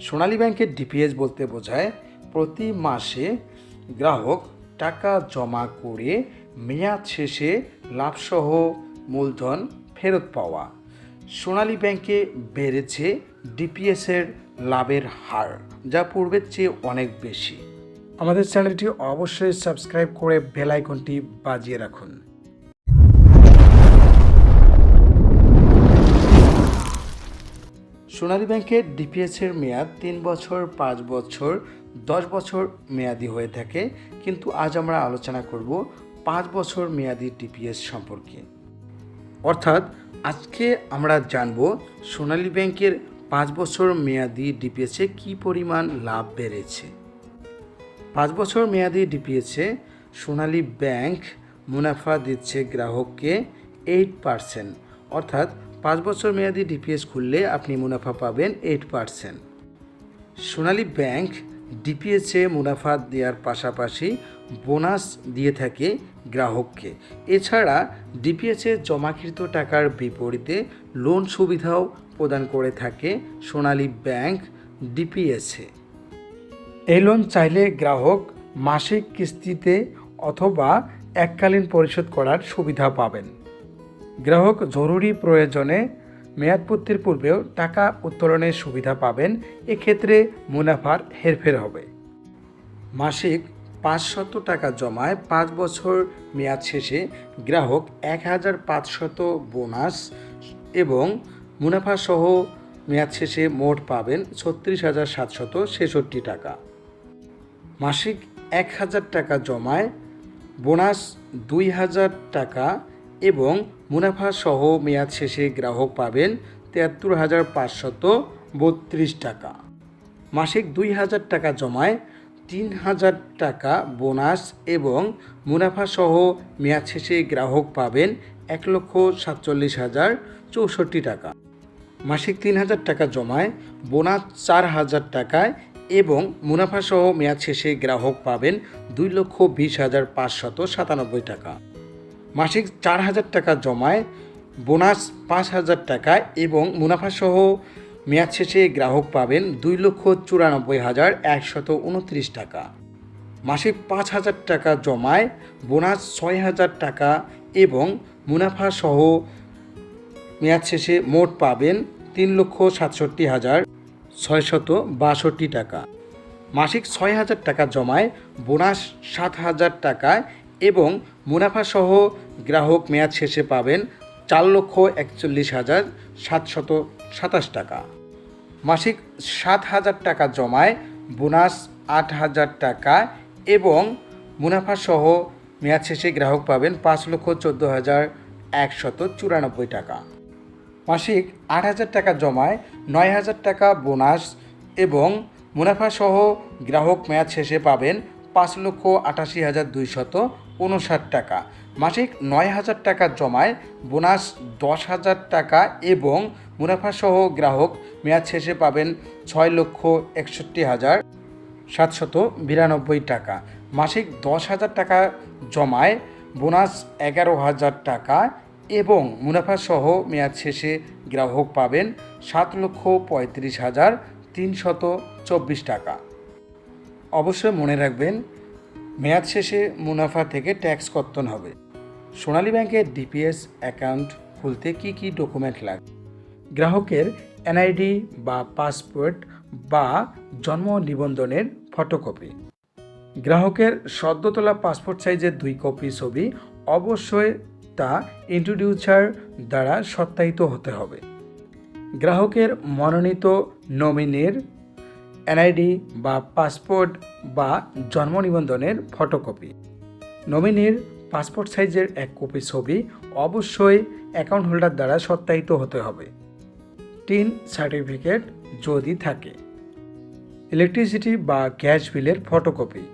সোনালী ব্যাংকের ডিপিএস বলতে বোঝায়, প্রতি মাসে গ্রাহক টাকা জমা করে মেয়াদ শেষে লাভসহ মূলধন ফেরত পাওয়া। সোনালী ব্যাংকে বেড়েছে ডিপিএসের লাভের হার, যা পূর্বের চেয়ে অনেক বেশি। আমাদের চ্যানেলটি অবশ্যই সাবস্ক্রাইব করে বেল আইকনটি বাজিয়ে রাখুন। সোনালী ব্যাংকের ডিপিএসের মেয়াদ তিন বছর, পাঁচ বছর, দশ বছর মেয়াদি হয়ে থাকে। কিন্তু আজ আমরা আলোচনা করব পাঁচ বছর মেয়াদি ডিপিএস সম্পর্কে। অর্থাৎ আজকে আমরা জানব সোনালী ব্যাংকের পাঁচ বছর মেয়াদি ডিপিএসে কী পরিমাণ লাভ বেড়েছে। পাঁচ বছর মেয়াদি ডিপিএসে সোনালী ব্যাংক মুনাফা দিচ্ছে গ্রাহককে এইট পার্সেন্ট, অর্থাৎ পাঁচ বছর মেয়াদি ডিপিএস খুললে আপনি মুনাফা পাবেন এইট পার্সেন্ট সোনালী ব্যাংক ডিপিএসে মুনাফা দেওয়ার পাশাপাশি বোনাস দিয়ে থাকে গ্রাহককে। এছাড়া ডিপিএসে জমাকৃত টাকার বিপরীতে লোন সুবিধাও প্রদান করে থাকে সোনালী ব্যাংক ডিপিএসে এই লোন চাইলে গ্রাহক মাসিক কিস্তিতে অথবা এককালীন পরিশোধ করার সুবিধা পাবেন। গ্রাহক জরুরি প্রয়োজনে মেয়াদপূর্তির পূর্বেও টাকা উত্তোলনের সুবিধা পাবেন, এক্ষেত্রে মুনাফার হেরফের হবে। মাসিক পাঁচশত টাকা জমায় পাঁচ বছর মেয়াদ শেষে গ্রাহক এক হাজার পাঁচশত বোনাস এবং মুনাফা সহ মেয়াদ শেষে মোট পাবেন ছত্রিশ হাজার সাতশত ছেষট্টি টাকা। মাসিক এক হাজার টাকা জমায় বোনাস দুই হাজার টাকা এবং মুনাফা সহ মেয়াদ শেষে গ্রাহক পাবেন তিয়াত্তর হাজার পাঁচশত বত্রিশ টাকা। মাসিক দুই হাজার টাকা জমায় তিন হাজার টাকা বোনাস এবং মুনাফা সহ মেয়াদ শেষে গ্রাহক পাবেন এক লক্ষ সাতচল্লিশ হাজার চৌষট্টি টাকা। মাসিক তিন হাজার টাকা জমায় বোনাস চার হাজার টাকায় এবং মুনাফা সহ মেয়াদ শেষে গ্রাহক পাবেন দুই লক্ষ বিশ হাজার পাঁচশত সাতানব্বই টাকা। মাসিক চার হাজার টাকা জমায়, বোনাস পাঁচ হাজার টাকা এবং মুনাফা সহ মেয়াদ শেষে গ্রাহক পাবেন দুই লক্ষ চুরানব্বই হাজার একশত উনত্রিশ টাকা। মাসিক পাঁচ হাজার টাকা জমায়, বোনাস ছয় হাজার টাকা এবং মুনাফা সহ মেয়াদ শেষে মোট পাবেন তিন লক্ষ সাতষট্টি হাজার ছয়শত বাষট্টি টাকা। মাসিক ছয় হাজার টাকা জমায়, বোনাস সাত হাজার টাকা এবং মুনাফা সহ গ্রাহক মেয়াদ শেষে পাবেন চার লক্ষ একচল্লিশ হাজার সাতশত সাতাশ টাকা। মাসিক সাত হাজার টাকা জমায়, বোনাস আট হাজার টাকা এবং মুনাফা সহ মেয়াদ শেষে গ্রাহক পাবেন পাঁচ লক্ষ চোদ্দ হাজার একশত চুরানব্বই টাকা। মাসিক আট হাজার টাকা জমায়, নয় হাজার টাকা বোনাস এবং মুনাফা সহ গ্রাহক মেয়াদ শেষে পাবেন পাঁচ লক্ষ আটাশি হাজার দুইশত উনষাট টাকা। মাসিক নয় হাজার টাকা জমায়, বোনাস দশ হাজার টাকা এবং মুনাফা সহ গ্রাহক মেয়াদ শেষে পাবেন ছয় লক্ষ একষট্টি হাজার সাতশত বিরানব্বই টাকা। মাসিক দশ হাজার টাকা জমায়, বোনাস এগারো হাজার টাকা এবং মুনাফা সহ মেয়াদ শেষে গ্রাহক পাবেন সাত লক্ষ পঁয়ত্রিশ হাজার তিনশত চব্বিশ টাকা। অবশ্যই মনে রাখবেন, মেয়াদ শেষে মুনাফা থেকে ট্যাক্স কর্তন হবে। সোনালী ব্যাংকের ডিপিএস অ্যাকাউন্ট খুলতে কি কি ডকুমেন্ট লাগে গ্রাহকের এনআইডি বা পাসপোর্ট বা জন্ম নিবন্ধনের ফটোকপি। গ্রাহকের সদ্য তোলা পাসপোর্ট সাইজের দুই কপি ছবি অবশ্যই তা ইন্ট্রোডিউসার দ্বারা সত্যায়িত হতে হবে। গ্রাহকের মনোনীত নমিনির এনআইডি বা পাসপোর্ট বা জন্ম নিবন্ধনের ফটোকপি। নমিনির পাসপোর্ট সাইজের এক কপি ছবি অবশ্যই অ্যাকাউন্ট হোল্ডার দ্বারা সত্যায়িত হতে হবে। টিন সার্টিফিকেট যদি থাকে। ইলেকট্রিসিটি বা গ্যাস বিলের ফটোকপি।